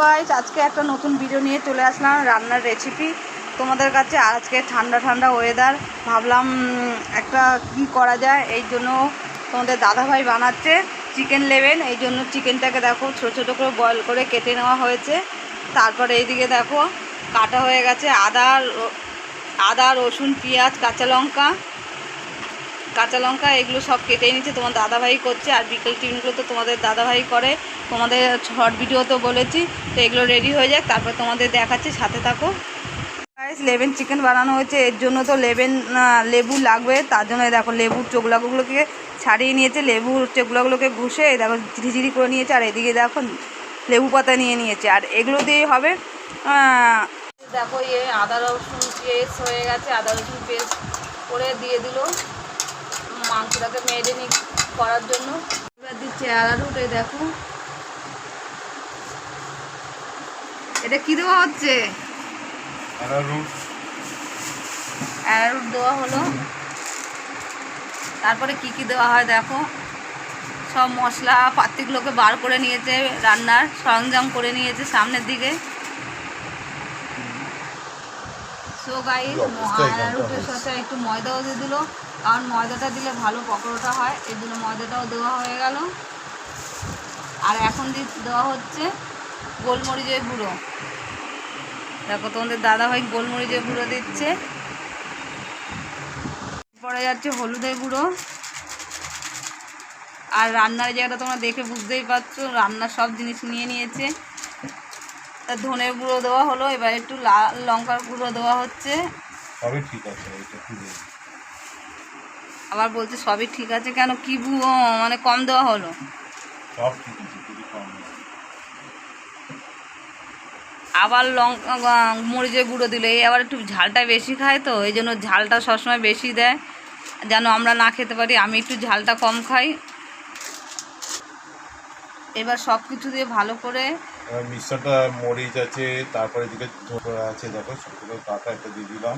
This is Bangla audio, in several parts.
গাইস আজকে একটা নতুন ভিডিও নিয়ে চলে আসলাম রান্নার রেসিপি তোমাদের কাছে আজকে ঠান্ডা ঠান্ডা ওয়েদার ভাবলাম একটা কি করা যায়, এই জন্য তোমাদের দাদাভাই বানাচ্ছে চিকেন লেবেন এই জন্য চিকেনটাকে দেখো, ছোটো ছোটো করে বয়েল করে কেটে নেওয়া হয়েছে। তারপরে এইদিকে দেখো, কাটা হয়ে গেছে আদা আদা, রসুন, পেঁয়াজ, কাঁচা লঙ্কা। কাঁচা লঙ্কা, এগুলো সব কেটে নিচ্ছে তোমার দাদাভাই করছে, আর বিকেল টিফিনগুলো তো তোমাদের দাদাভাই করে। তোমাদের শর্ট ভিডিও তো বলেছি, তো এগুলো রেডি হয়ে যাক, তারপর তোমাদের দেখাচ্ছি, সাথে থাকো। গাইস লেবেন চিকেন বানানো হয়েছে, এর জন্য তো লেবেন লেবু লাগবে, তার জন্য দেখো লেবুর চোগলাগুলোকে ছাড়িয়ে নিয়েছে, লেবুর চোগলাগুলোকে ঘুষে এই দেখো ঝিরিঝিরি করে নিয়েছে, আর এদিকে দেখো লেবু পাতা নিয়ে নিয়েছে, আর এগুলো দিয়েই হবে দেখো ইয়ে আদা রসুন পেস্ট হয়ে গেছে, আদা রসুন পেস্ট করে দিয়ে দিল। মাংসটাকে মেরিনি করার জন্য। এবার দিচ্ছে এই দেখো। এটা কি দেওয়া হচ্ছে? অ্যারারুট অ্যারারুট দেওয়া হলো। তারপরে কি কি দেওয়া হয় দেখো। সব মশলা পাতিগুলোকে বার করে নিয়েছে রান্নার সরঞ্জাম করে নিয়েছে সামনের দিকে। সো গাই হয়েছে? সাথে একটু ময়দাও দিয়ে দিল। কারণ ময়দাটা দিলে ভালো পকোড়াটা হয় এর জন্য ময়দাটাও দেওয়া হয়ে গেল। আর এখন দেওয়া হচ্ছে গোলমরিচের গুঁড়ো। দেখো তোমাদের দাদা ভাই গোলমরিচের গুঁড়ো দিচ্ছে। পরে যাচ্ছে হলুদের গুঁড়ো। আর রান্নার জায়গাটা তোমরা দেখে বুঝতেই পারছ রান্নার সব জিনিস নিয়ে নিয়েছে। ধনের গুঁড়ো দেওয়া হলো, এবার একটু লাল লঙ্কার গুঁড়ো দেওয়া হচ্ছে। ঠিক আছে? আবার বলছে সবই ঠিক আছে কেন? কি ও, মানে কম দেওয়া হলো। সব ঠিক আছে আবার লঙ্কা মরিচের গুঁড়ো দিল। এই আবার একটু ঝালটা বেশি খায় তো এই জন্য ঝালটা সবসময় বেশি দেয় যেন আমরা না খেতে পারি। আমি একটু ঝালটা কম খাই। এবার সব কিছু দিয়ে ভালো করে এবার মিশ্রণটা মরিচ আছে তারপরে এদিকে আছে দেখো সেগুলো কাটা একটা দিয়ে দিলাম।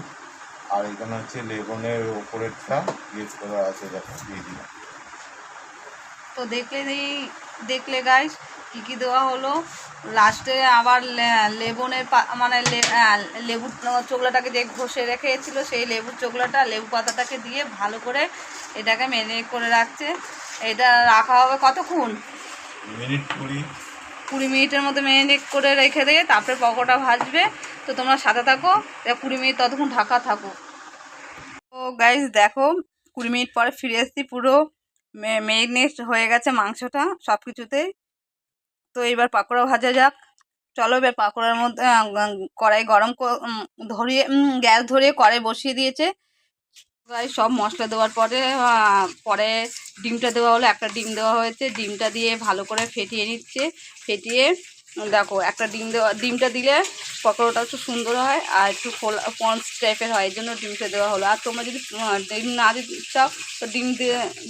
আর এখানে হচ্ছে লেবনের ওপরেরটা গেস করা আছে দেখো দিয়ে দিলাম। তো দেখলে দেখলে গাইস কী কী দেওয়া হলো? লাস্টে আবার লেবনের মানে লেবুর চোগলাটাকে যে ঘষে রেখেছিল সেই লেবুর চোগলাটা লেবু পাতাটাকে দিয়ে ভালো করে এটাকে ম্যারিনেট করে রাখছে। এটা রাখা হবে কতক্ষণ? মিনিট কুড়ি। কুড়ি মিনিটের মধ্যে ম্যারিনেট করে রেখে দিয়ে তারপরে পকোড়া ভাজবে। তো তোমরা সাথে থাকো কুড়ি মিনিট ততক্ষণ ঢাকা থাকো। তো গাইজ দেখো, কুড়ি মিনিট পরে ফিরে এসেছি পুরো ম্যারিনেট হয়ে গেছে মাংসটা সব কিছুতেই তো এবার পাকোড়া ভাজা যাক। চলো এবার পাকোড়ার মধ্যে কড়াই গরম ধরিয়ে গ্যাস ধরিয়ে কড়াই বসিয়ে দিয়েছে। সব মশলা দেওয়ার পরে পরে ডিমটা দেওয়া হলো, একটা ডিম দেওয়া হয়েছে। ডিমটা দিয়ে ভালো করে ফেটিয়ে নিচ্ছে। ফেটিয়ে দেখো একটা ডিম দেওয়া ডিমটা দিলে পকোড়াটা একটু সুন্দর হয় আর একটু ফোলা পন্স টাইপের হয় এই জন্য ডিমটা দেওয়া হলো। আর তোমরা যদি ডিম না দিতে চাও তো ডিম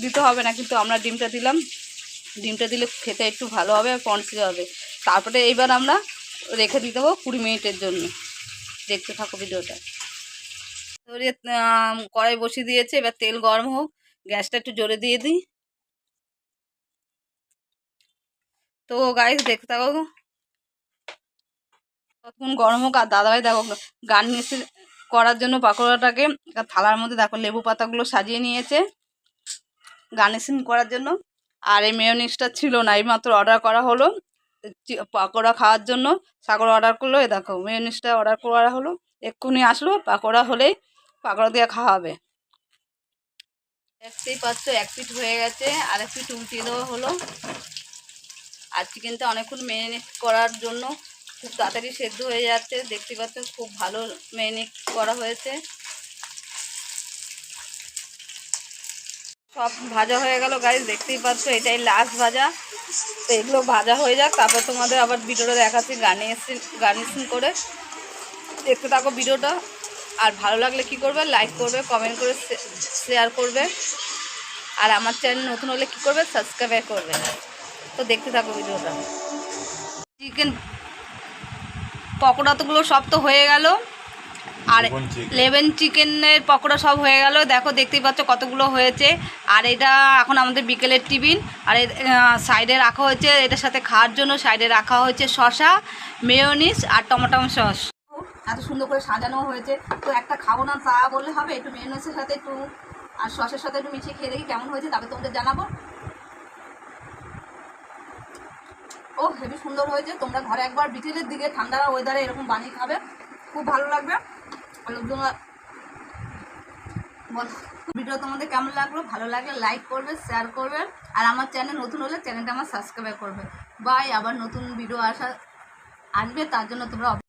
দিতে হবে না কিন্তু আমরা ডিমটা দিলাম। ডিমটা দিলে খেতে একটু ভালো হবে আর পন্সি হবে। তারপরে এইবার আমরা রেখে দিতে হবে কুড়ি মিনিটের জন্য। দেখতে থাকো ভিডিওটা। আম, কড়াই বসিয়ে দিয়েছে এবার তেল গরম হোক। গ্যাসটা একটু জোরে দিয়ে দিই। তো গাইস দেখতে থাকো ততক্ষণ গরম হোক, আর দাদাভাই দেখো গার্নিশ করার জন্য পাকোড়াটাকে থালার মধ্যে দেখো লেবু পাতাগুলো সাজিয়ে নিয়েছে গার্নিশিং করার জন্য। আর এই মেয়নিসটা ছিল না এই মাত্র অর্ডার করা হলো পাকোড়া খাওয়ার জন্য। সাগর অর্ডার করল এ দেখো মেয়নিসটা অর্ডার করা হলো। এক্ষুনি আসলো, পাকোড়া হলেই পাকোড়া দিয়ে খাওয়া হবে দেখতেই পাচ্ছ, এক পিঠ হয়ে গেছে, আর এক পিঠ উল্টিয়ে দেওয়া হলো। আর চিকেনটা অনেকক্ষণ ম্যারিনেট করার জন্য খুব তাড়াতাড়ি সেদ্ধ হয়ে যাচ্ছে, দেখতে পাচ্ছ খুব ভালো ম্যারিনেট করা হয়েছে। সব ভাজা হয়ে গেল গাইজ দেখতেই পাচ্ছ এটাই লাস্ট ভাজা। তো এগুলো ভাজা হয়ে যাক, তারপর তোমাদের আবার ভিডিওটা দেখাচ্ছি গার্নিশিং গার্নিশিং করে। দেখতে থাকো ভিডিওটা, আর ভালো লাগলে কি করবে? লাইক করবে কমেন্ট করে শেয়ার করবে। আর আমার চ্যানেল নতুন হলে কি করবে? সাবস্ক্রাইব করবে। তো দেখতে থাকো ভিডিওটা। চিকেন পকোড়া তোগুলো সব তো হয়ে গেল। আর লেবন চিকেনের পকোড়া সব হয়ে গেল। দেখো দেখতেই পাচ্ছ কতগুলো হয়েছে। আর এটা এখন আমাদের বিকেলের টিফিন। আর সাইডে রাখা হয়েছে এটার সাথে খাওয়ার জন্য সাইডে রাখা হয়েছে শশা মেয়োনিস আর টমেটো সস। এত সুন্দর করে সাজানো হয়েছে। তো একটা খাব না তা বললে হবে? একটু মেয়োনিসের সাথে একটু আর সসের সাথে একটু মিশিয়ে খেয়ে দেখি কেমন হয়েছে তবে তোমাদের জানাব। ও হেভি সুন্দর হয়েছে। তোমরা ঘরে একবার বিকেলের দিকে ঠান্ডা ওয়েদারে এরকম বানিয়ে খাবে। খুব ভালো লাগবে। লোকজন ভিডিও তোমাদের কেমন লাগল? ভালো লাগলে লাইক করবে শেয়ার করবে। আর আমার চ্যানেল নতুন হলে চ্যানেলটা আমার সাবস্ক্রাইব করবে। বাই আবার নতুন ভিডিও আসা আসবে, তার জন্য তোমরা